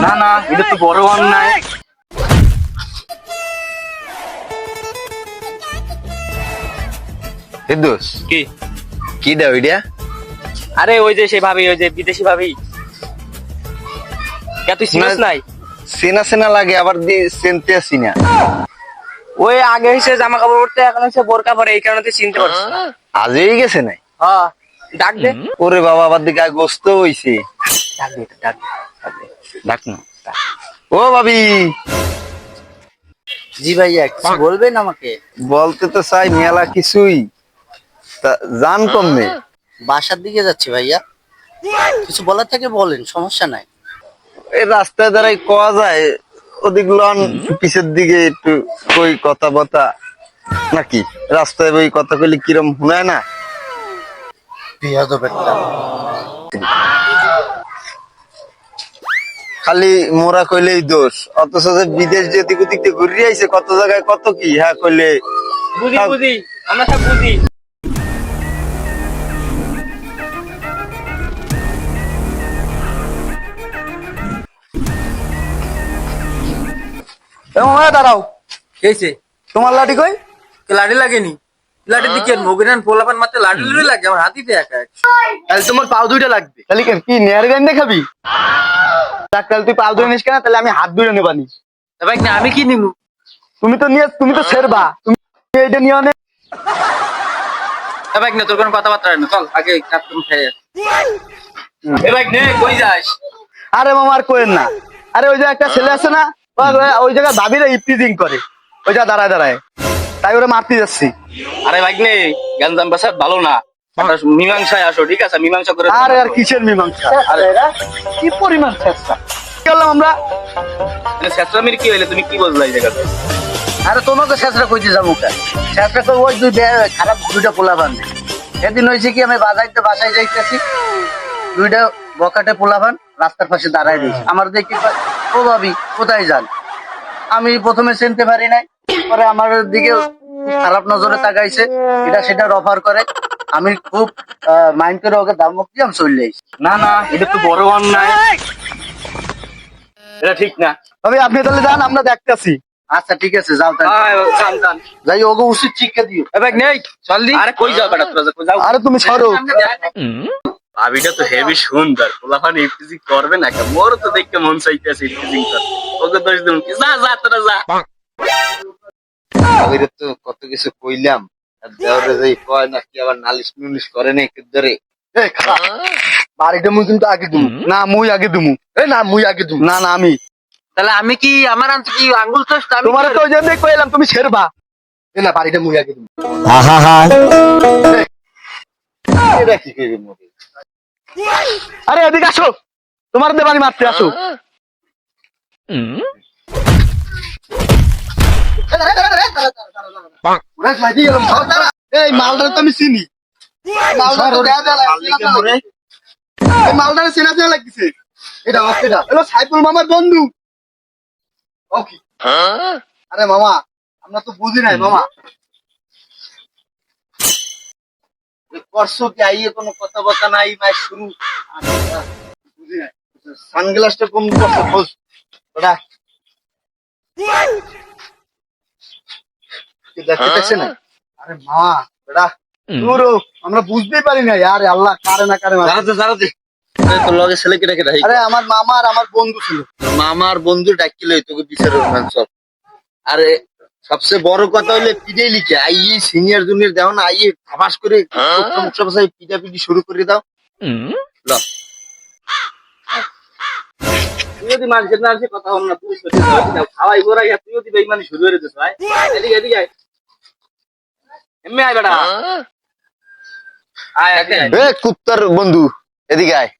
না না এটা তো বড় অন্যায় হিদুস কি? কি আরে ওই যে সে ভাবি ওই যে বিদেশি ভাবি। কে তুই চিনিস না- নাই? চেনা চেনা লাগে আবার দি চিনতে আসি না। ওই আগে হইছে জামা কাপড় পরতে এখন হচ্ছে বোরকা পরে এই কারণে তুই চিনতে পারছিস আজই গেছে নাই? হ্যাঁ ডাক দে। ওরে বাবা আবার দিকে গোস্ত হইছে। ডাক দে ডাক দে, ডাক না। ও ভাবি। জি ভাইয়া কিছু বলবেন আমাকে? বলতে তো চাই মেলা কিছুই। জান কমবে বাসার দিকে যাচ্ছি ভাইয়া। কিছু বলার থেকে বলেন সমস্যা নাই। এই রাস্তায় দ্বারাই কোয়া যায়? ওদিক লন পিছের দিকে একটু কই কথা বতা নাকি রাস্তায় ওই কথা কইলে কিরম শুনায় না? বিয়াদব একটা। খালি মোরা কইলেই দোষ। অথচ যে বিদেশ যে দিক ওদিক দিয়ে ঘুরিয়ে আইছে কত জায়গায় কত কি হ্যাঁ কইলে? বুঝি বুঝি আমরা সব বুঝি। দাঁড়াও। খেয়েছে তোমার লাঠি কই? লাঠি লাগেনি। লাঠি দিকে মগিনান পোলাপান মাত্র লাঠি লুড়ে লাগে আমার হাতিতে একা তাহলে তোমার পাও দুইটা লাগবে। তাহলে কি- নেয়ার গান দেখাবি তাহলে তুই পাও ধরে নিস কেন? তাহলে আমি হাত নেবানি ভাই না আমি কি নিমু তুমি তো নিয়ে তুমি তো ছেড়বা। তুমি এইটা নিয়ে অনেক ভাই না তোর কোনো কথাবার্তা না। চল আগে কাপড় খেয়ে এ ভাই নে কই যাস? আরে মামা আর কোয়েন না। আরে ওই যে একটা ছেলে আছে না ওই জায়গায় ভাবিরা ইপ্রিজিং করে। ওই যা দাঁড়ায় দাঁড়ায়। তাই ওরা মারতে যাচ্ছি। আরে ভাই নে গঞ্জাম বাসার ভালো না। আমরা মীমাংসায় আসো ঠিক আছে? মীমাংসা করে আরে আর কিসের মীমাংসা? আরে। এরা কি পরিমাণ চেষ্টা করলাম আমরা? শেষরামির কি হইলে? তুমি কি বুঝলা এই জায়গাতে? আরে তোমাকে শেষরা কইতে যাব কেন? শেষরা কই ওই দুই খারাপ দুইটা পোলা বান্ধে সেদিন হয়েছে কি আমি বাজাইতে বাসায় যাইতেছি। দুইটা বকাটে পোলাবান রাস্তার পাশে দাঁড়ায় রয়েছে। আমার দেখি ও ভাবি কোথায় যান? আমি প্রথমে চিনতে পারি নাই। পরে আমার দিকে খারাপ নজরে তাকাইছে। এটা সেটা অফার করে। আমি খুব মাইন্ড করে ওকে দাম মুক্তি আমি চলে যাইছি না না এটা তো বড় অন্যায়। এটা ঠিক না। তবে আপনি তাহলে যান আমরা দেখতেছি। আচ্ছা ঠিক আছে যাও তাহলে। টান। যাই ওকে উচিত শিক্ষা দিও। এ ভাই নেই। চল দি আরে কই যাও বেটা তোরা যাও আরে তুমি সরো। ভাবিটা তো হেভি সুন্দর। পোলাপান ইফটিজি করবে না কেন মোর তো দেখতে মন চাইতেছে ইফটিজিং কর ওকে দোষ দিলাম কি যা যা তোরা যা। ভাবিরে তো কত কিছু কইলাম। আর দেওয়ারে যাই কয় না কি আবার নালিশ নুলিশ করে না একটু ধরে। বাড়িটা মুই কিন্তু আগে দুমু না মুই আগে দুমু এই না মুই আগে দুমু না না আমি। তাহলে আমি কি আমার আনতে কি আঙ্গুল তো আমি তোমার তো ওই জন্যই কইলাম তুমি ছেড়বা। এই না বাড়িটা মুই আগে দুমু এটা কি কইবে মোরে? আরে এদিকে আসো। তোমার দেবানি মারতে আসো। আরে মামা আমরা তো বুঝি নাই মামা করছ কি আইয়ে কোনো কথা বথা নাই মাই শুরু বুঝি নাই সানগ্লাসটা কম করছ ওটা দেখতে পাচ্ছে না? আরে মা ওটা দূরও আমরা বুঝতেই পারি না আরে আল্লাহ কারে না কারে মারে। জানাতে জানাতে তোর লগে ছেলে কেটে কেটে আরে আমার মামা আর আমার বন্ধু ছিল। মামার বন্ধু ডাকিল তোকে বিচার সব। আরে সবচেয়ে বড় কথা হইলে পিড়ে লিখে আইয়ে সিনিয়র জুনিয়র দেখো না আইয়ে ফাঁস করে মুখটা বসাই শুরু করে দাও। ল। তুই যদি মানুষের না আসে কথা হল না সত্যি খাওয়াই বোরা ইয়া তুই যদি বেইমানি শুরু করে দিস ভাই। এদিকে এদিকে আয়। এমনি আয় বেটা। আয় এ কুত্তার বন্ধু এদিকে আয়।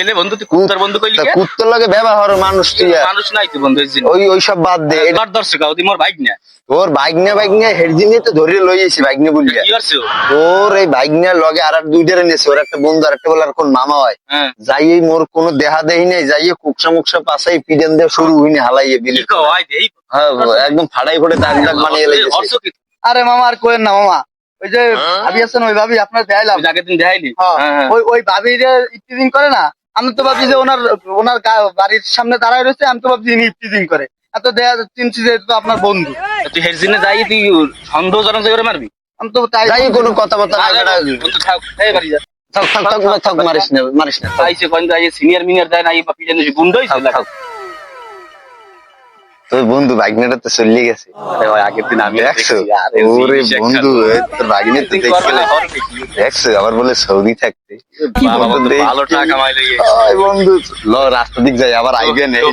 এনে বন্ধু তুই কুত্তার বন্ধু কইলি কে? কুত্তার লগে ব্যবহার মানুষ তুই মানুষ নাই তুই বন্ধু এসে ওই ওই সব বাদ দে। এবার দর্শক তুই মোর বাইক না তোর বাইকনা বাইকনা হেডজিনে তো ধরে লই আইছি বাইকনা বলিয়া। কি করছ? তোর এই লগে আর ওর একটা বন্ধু আর একটা কোন মামা হয়। হ্যাঁ। যাইয়ে মোর কোনো দেহা নাই যাইয়ে কুকসা মুকসা পাশাই পিডেন দিয়ে শুরু হইনি হালাইয়ে বিলি। দেই হ্যাঁ একদম ফাড়াই ফোড়ে অর্থ কি আরে মামা আর কোয়েন না মামা। ওই যে ভাবি আছেন ওই ভাবি আপনার দেখাইলাম। আগের দিন দেখাইলি? হ্যাঁ, হ্যাঁ হ্যাঁ। ওই ওই ভাবি যে ইফটিজিং করে না? আমি তো ভাবছি যে ওনার ওনার বাড়ির সামনে দাঁড়ায় রয়েছে আমি তো ভাবছি ইনি টিজিং করে। এত দেয়া চিনছি যে তো আপনার বন্ধু। তুই হেরজিনে যাই তুই সন্দেহজনক জায়গায় মারবি? আমি তো তাই যাই কোনো কথাবার্তা না। থাক। এই বাড়ি যা। থাক থাক থাক থাক মারিস না মারিস না। আইছে কোন যাই সিনিয়র মিনিয়র দেয় না এই বাপি জানিস গুন্ড হইছে থাক, থাক। তোর বন্ধু ভাগ্নেটা তো চলিয়ে গেছে। আগের দিন আমি দেখছ? আরে ওরে বন্ধু তোর ভাগ্নে তো দেখছি? আবার বলে সৌদি থাকতে। ভালো টাকা মাইলে। বন্ধু। ল রাস্তা দিক যাই আবার আইবে নেই।